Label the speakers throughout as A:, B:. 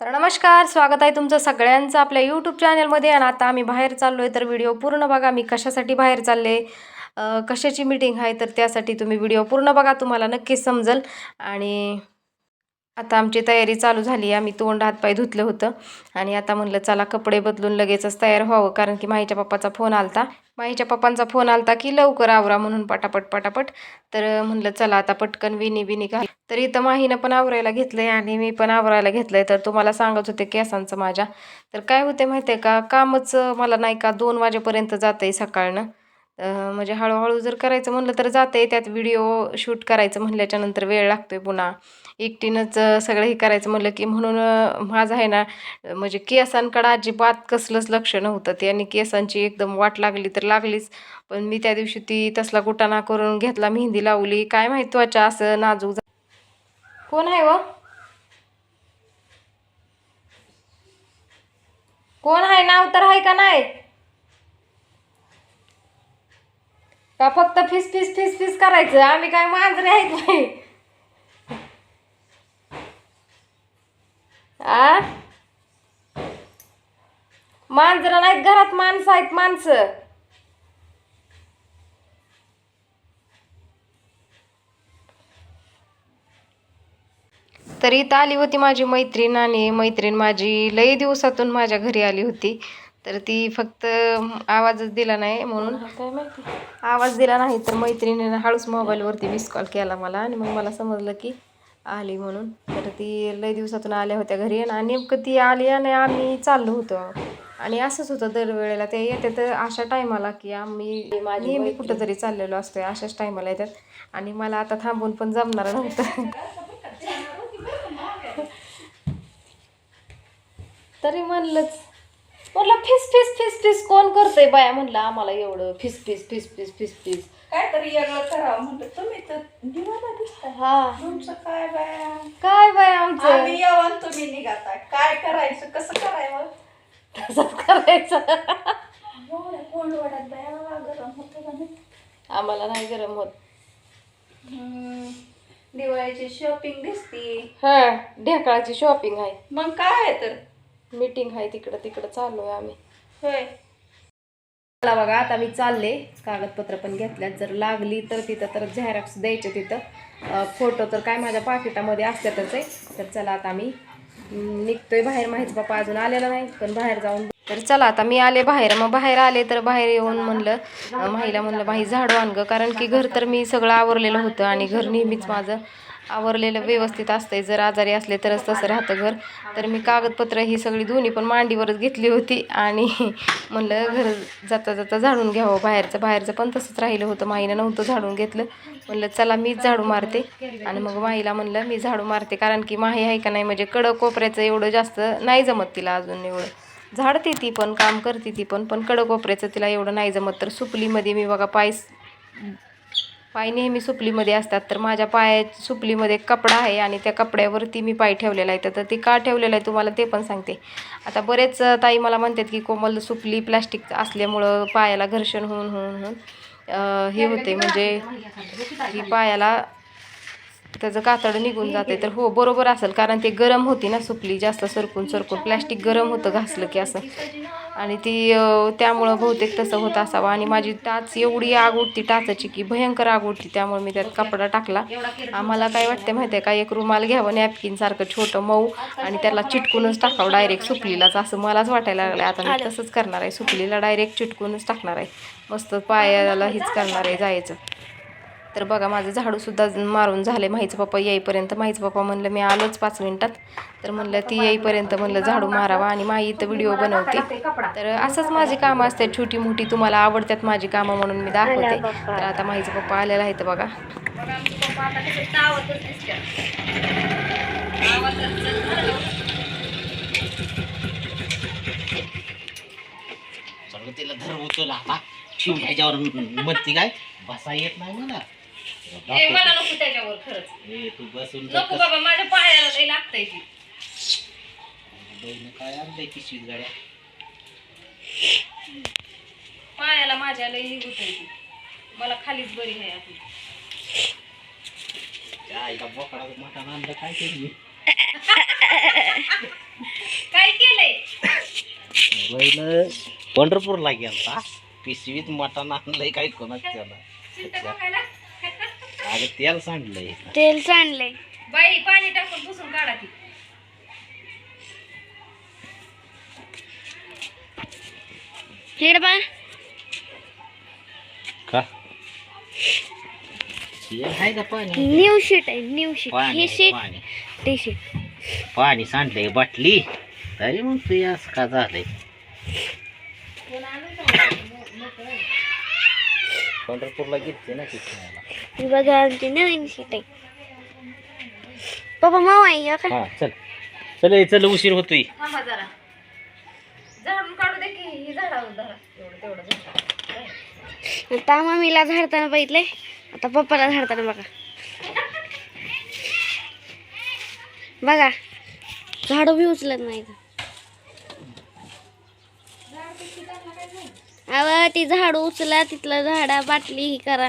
A: तर नमस्कार स्वागत आहे तुमचं सगळ्यांचं आपल्या यूट्यूब चॅनलमध्ये आणि आता आम्ही बाहेर चाललो आहे तर व्हिडिओ पूर्ण बघा. मी कशासाठी बाहेर चालले कशाची मीटिंग आहे तर त्यासाठी तुम्ही व्हिडिओ पूर्ण बघा. तुम्हाला नक्कीच समजेल. आणि आता आमची तयारी चालू झाली. आम्ही तोंड हातपाय धुतलं होतं. आणि आता म्हणलं चला कपडे बदलून लगेचच तयार व्हावं. कारण की माहीच्या पप्पाचा फोन आलता. माहीच्या पप्पांचा फोन आलता की लवकर आवरा म्हणून पटापट पटापट. तर म्हणलं चला आता पटकन विनी विनी घाल. तर इथं माहीनं पण आवरायला घेतलंय आणि मी पण आवरायला घेतलंय. तर तुम्हाला सांगत होते केसांचं माझ्या. तर काय होते माहिती आहे का? कामच मला नाही का दोन वाजेपर्यंत जातं आहे सकाळनं. म्हणजे हळूहळू जर करायचं म्हणलं तर जाते त्यात व्हिडिओ शूट करायचं म्हणल्याच्या नंतर वेळ आहे पुन्हा. एकटीनंच सगळं हे करायचं म्हणलं की म्हणून माझं आहे ना म्हणजे केसांकडं अजिबात कसलंच लक्ष नव्हतं. ते आणि केसांची एकदम वाट लागली तर लागलीच. पण मी त्या दिवशी ती तसला कुटाणा करून घेतला मेहंदी लावली. काय माहीत त्वचा असं नाजूक झा- कोण आहे व? कोण आहे? नाव तर आहे का नाही? का फक्त फिस फिस फिस फिस करायचं? आम्ही काय मांजरे आहेत नाही आ? मांजरं नाहीत घरात माणसं आहेत माणसं. तर इथं आली होती माझी मैत्रीण आणि मैत्रीण माझी लई दिवसातून माझ्या घरी आली होती. तर ती फक्त आवाजच दिला नाही म्हणून. काय माहिती. आवाज दिला नाही तर मैत्रिणीनं हळूच मोबाईलवरती मिस कॉल केला मला आणि मग मला समजलं की आली म्हणून. तर ती लई दिवसातून आल्या होत्या घरी आणि नेमकं ती आली आणि आम्ही चाललो होतो. आणि असंच होतं दरवेळेला ते येते तर अशा टायमाला की आम्ही नेहमी कुठंतरी चाललेलो असतोय अशाच टायमाला येतात. आणि मला आता थांबून पण जमणार नव्हतं. तरी म्हणलंच. म्हणलं फिस फिस फिस फिस कोण करतंय बाया? म्हणलं आम्हाला एवढं फिस फिस फिस फिस फिस फिस.
B: काहीतरी वेगळं करावं म्हणलं तुम्ही तर
A: हा.
B: तुमचं काय बाया?
A: काय बाया आमचं?
B: आम्ही तुम्ही निघाता. काय करायचं? कसं करायचं?
A: तसंच करायचं.
B: एवढ्या कोंड वाढत बाया गरम होतं का नाही?
A: आम्हाला नाही गरम होत.
B: हम्म, दिवाळीची शॉपिंग दिसती.
A: हा ढेकळाची शॉपिंग आहे.
B: मग काय आहे तर?
A: मीटिंग आहे तिकडं तिकडं चाललो आहे आम्ही.
B: होय.
A: मला बघा आता मी चालले. कागदपत्र पण घेतल्यात. जर लागली तर तिथं तर झेरॉक्स द्यायचे तिथं. फोटो तर काय माझ्या पाकिटामध्ये असतातच आहे. तर चला आता मी निघतोय बाहेर. माहीत बापा अजून आलेला नाही पण बाहेर जाऊन. तर चला आता मी आले बाहेर. मग बाहेर आले तर बाहेर येऊन म्हणलं माहीला म्हणलं बाई झाडू आणगं कारण की घर तर मी सगळं आवरलेलं होतं आणि घर नेहमीच माझं आवरलेलं व्यवस्थित असतंय. जर आजारी असले तरच तसं राहतं घर. तर मी कागदपत्र ही सगळी दोन्ही पण मांडीवरच घेतली होती. आणि म्हणलं घर जाता जाता झाडून घ्यावं. बाहेरचं बाहेरचं पण तसंच राहिलं होतं. माईनं नव्हतं झाडून घेतलं. म्हणलं चला मीच झाडू मारते. आणि मग माईला म्हणलं मी झाडू मारते. कारण की माही आहे का नाही? म्हणजे कडं कोपऱ्याचं एवढं जास्त नाही जमत तिला अजून एवढं. झाडते ती पण काम करते ती पण पण कडक कोपऱ्याचं तिला एवढं नाही जमत. तर सुपलीमध्ये मी बघा पायस पाय नेहमी सुपलीमध्ये असतात तर माझ्या पाया सुपलीमध्ये कपडा आहे आणि त्या कपड्यावरती मी पाय ठेवलेला आहे. तर ती का ठेवलेलं आहे तुम्हाला ते पण सांगते. आता बरेच ताई मला म्हणतात की कोमल सुपली प्लॅस्टिक असल्यामुळं पायाला घर्षण होऊन होऊन होऊन हे होते म्हणजे की पायाला त्याचं कातडं निघून जाते तर हो बरोबर असेल. कारण ते गरम होती ना सुकली जास्त सरकून सरकून. प्लॅस्टिक गरम होतं घासलं की असं. आणि ती त्यामुळं बहुतेक तसं होत असावं. आणि माझी टाच एवढी आग उठती टाचाची की भयंकर आग उठती त्यामुळे मी त्यात कपडा टाकला. आम्हाला काय वाटतं माहिती आहे का? एक रुमाल घ्यावं नॅपकिनसारखं छोटं मऊ. आणि त्याला चिटकूनच टाकावं डायरेक्ट सुकलीलाच असं मलाच वाटायला लागलं आता मी तसंच करणार आहे. सुकलीला डायरेक्ट चिटकूनच टाकणार आहे. मस्त पायाला हीच करणार आहे जायचं. तर बघा माझं झाडूसुद्धा मारून झाले. माहीचं पप्पा येईपर्यंत माहीचं पप्पा म्हणलं मी आलोच पाच मिनिटात. तर म्हणलं ती येईपर्यंत म्हणलं झाडू मारावा आणि माई इथं व्हिडिओ बनवते. तर असंच माझी कामं असतात छोटी मोठी तुम्हाला आवडतात माझी कामं म्हणून मी दाखवते. तर आता माहीचं पप्पा आलेला आहे तर बघा.
C: तिला धर उचल आता. शिव ह्याच्यावर म्हणती काय? बसा येत नाही मला
A: मला नको त्याच्यावर खरंच.
C: ए, तू बसून
A: नको बाबा माझ्या पायाला लई लागतंय ती.
C: बहिण काय आणलंय पिशवीत गाड्या
A: पायाला माझ्या लई होतंय ती. मला खालीच बरी आहे आपली
C: त्या आईला बोकडा मटण आणलं काय केली? पहिलं पंढरपूरला गेलता. पिशवीत मटण आणलंय काय कोणाच त्याला? अगं तेल सांडलंय.
B: तेल सांडले
A: बाई पाणी टाकून पुसून काढा ती.
B: हेड बा.
C: का? हे आहे का पाणी?
B: न्यू शीट आहे न्यू शीट.
C: पाणी
B: हे
C: आहे,
B: शीट
C: पाणी.
B: ते शीट.
C: पाणी सांडलंय बाटली. तरी मग तू असं का झालंय? पंढरपूरला घेतली ना तिथे
B: बघा आमची नवीन आहे. पप्पा मावा आहे या का?
C: हा चल. चल ए, चल उशीर होतोय.
A: थांबा जरा. झाडून काढू दे की ही झाडावर धरा. एवढं तेवढं झाड.
B: आता मम्मीला झाडताना बघितलंय. आता पप्पाला झाडताना बघा. बघा. झाडं बी उचलत नाही अव ती झाड उचला तिथलं झाडा बाटली ही करा.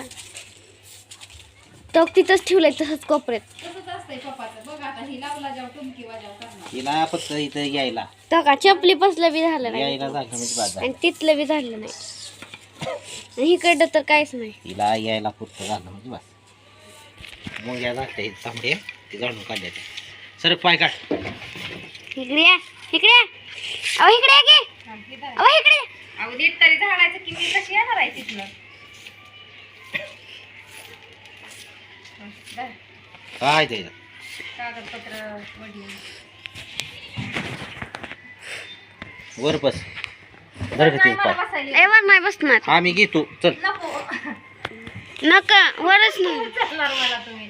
B: तो तिथंच ठेवलंय तसंच कोपऱ्यात.
A: तसंच असतंय पप्पाचं बघ आता ही लावला जाऊ टुमकी वाजाव करणार.
C: तिला फक्त इथं यायला.
B: तो का चपली पसलं बी झालं नाही.
C: यायला झालं म्हणजे बाद झालं.
B: आणि तिथलं बी झालं नाही. आणि इकडं तर काहीच नाही.
C: तिला यायला पुरतं झालं म्हणजे बस. मुंग्या झाल्या तांबडे ते जाणून काढले ते सरक पाय काढ.
B: इकडे या इकडे या. अहो इकडे या की. अहो इकडे या.
A: अहो नीट तरी झाडायचं की मी कशी येणार आहे तिथनं?
C: काय ते
A: कागदपत्र
C: वर बस. धर का ते पाय.
B: ए वर नाही बसणार.
C: हा मी घेतो. चल.
A: नको.
B: नका वरच नाही.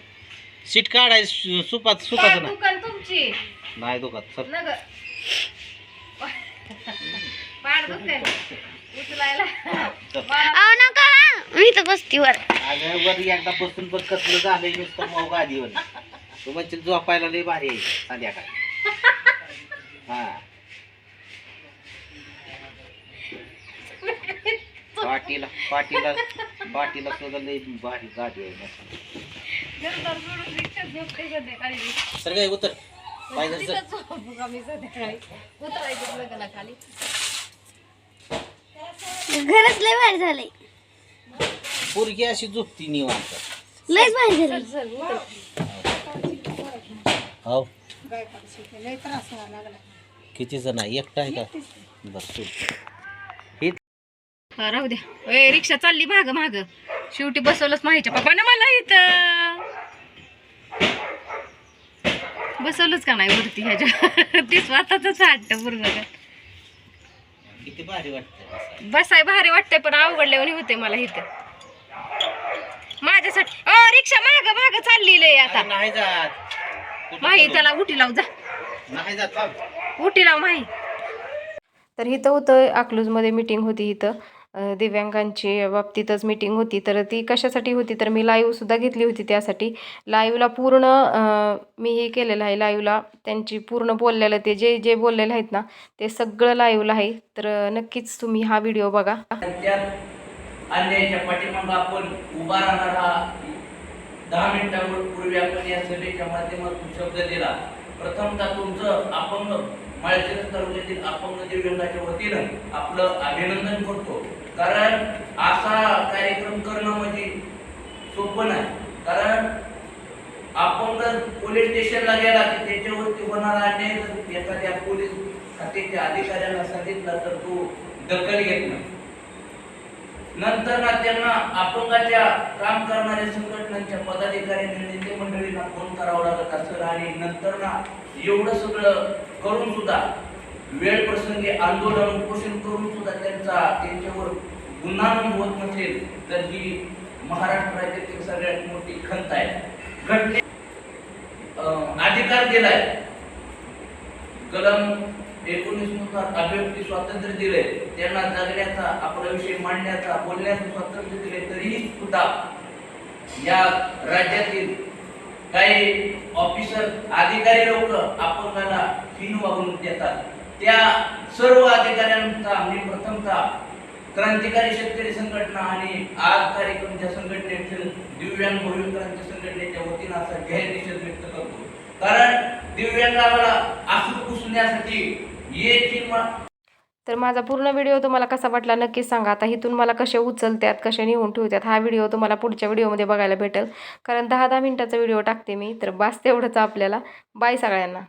C: सीट काढाय सु- सुपात सुपाचं ना.
A: दुकान तुमची.
C: नाही दुखात. चल.
A: नग. पाड दुकान उचलायला.
C: चल.
B: अहो नका. मी तर बसती वर
C: अगं वर एकदा बसून बघ कसलं झालंय नुसतं मग गादीवर. तू म्हणजे झोपायला लय भारी आहे संध्याकाळ. हा. पाटीला पाटीला पाटीला सुद्धा लय भारी गाडी आहे मस्त.
A: घरदार सोडून रिक्षात झोपते संध्याकाळी
C: सर काय उतर.
A: झोपू का मी संध्याकाळी उतरायचं लग्नाला खाली
B: घरच लय भारी झालंय.
C: पोरगी अशी झोपती निवांत.
B: लयच भारी
C: हो. किती जण आहे? एकटा आहे का. हे
A: हा, राहू द्या. ए रिक्षा चालली माग माग. शेवटी बसवलंच माहिच्या पप्पाने मला इथं. बसवलंच का नाही वरती ह्याच्या? ते स्वतःच वाटत बरोबर
C: किती भारी वाटतं
A: बसाय भारी वाटतंय पण अवघडल्यावर होते मला इथं. माझ्यासाठी. अ रिक्षा माग माग चालली लय आता.
C: नाही जात.
A: माही? त्याला उठी लाव जा.
C: नाही जात.
A: उठी लाव माही. तर इथं होतं अकलूजमध्ये मीटिंग होती इथं. दिव्यांगांची बाबतीतच मीटिंग होती. तर ती कशासाठी होती? तर मी लाईव्हसुद्धा घेतली होती त्यासाठी. लाईव्हला पूर्ण मी हे केलेलं आहे लाईव्हला त्यांची पूर्ण बोललेलं ते जे जे बोललेले आहेत ना ते सगळं लाईव्हला आहे. तर नक्कीच तुम्ही हा व्हिडिओ बघा.
D: अन्यायाच्या पाठीमागं आपण उभा राहणार हा. दहा मिनिटांपूर्वी आपण या सभेच्या माध्यमातून शब्द दिला. प्रथमतः तुमचं अपंग माळशिरस तालुक्यातील अपंग दिव्यांगाच्या वतीनं आपलं अभिनंदन करतो. कारण असा कार्यक्रम करणं म्हणजे सोपं नाही. कारण आपण पोलीस स्टेशनला गेला की त्याच्यावरती होणारा अन्याय जर एखाद्या पोलीस खात्याच्या अधिकाऱ्यांना सांगितला तर तो दखल घेत नाही. नंतर ना त्यांना अपंगाच्या काम करणाऱ्या संघटनांच्या पदाधिकाऱ्यांनी नेते मंडळींना फोन करावा लागत असेल आणि नंतर ना एवढं सगळं करून सुद्धा वेळ प्रसंगी आंदोलन उपोषण करून सुद्धा त्यांचा त्यांच्यावर गुन्हा नोंद होत नसेल तर ही महाराष्ट्र राज्यातील सगळ्यात मोठी खंत आहे. घटने अं, अधिकार दिलाय. कलम एकोणीसनुसार अभिव्यक्ती स्वातंत्र्य दिले. त्यांना जगण्याचा आपला विषय मांडण्याचा बोलण्याचं स्वातंत्र्य दिले तरीही सुद्धा या राज्यातील काही ऑफिसर अधिकारी लोक अपंगाला हीन वागणूक देतात. त्या सर्व अधिकाऱ्यांचा मी प्रथमतः क्रांतिकारी शेतकरी संघटना आणि आज कार्यक्रमच्या संघटनेतील दिव्यांग भविष्यकांच्या संघटनेच्या वतीनं असा जाहीर निषेध व्यक्त करतो. कारण दिव्यांगाला आसू पुसण्यासाठी
A: तर माझा पूर्ण व्हिडिओ तुम्हाला कसा वाटला नक्कीच सांगा. आता इथून मला कसे उचलतात कसे नेऊन ठेवतात हा व्हिडिओ तुम्हाला पुढच्या व्हिडिओमध्ये बघायला भेटेल. कारण दहा दहा मिनिटाचा व्हिडिओ टाकते मी तर बास तेवढंच आपल्याला. बाय सगळ्यांना.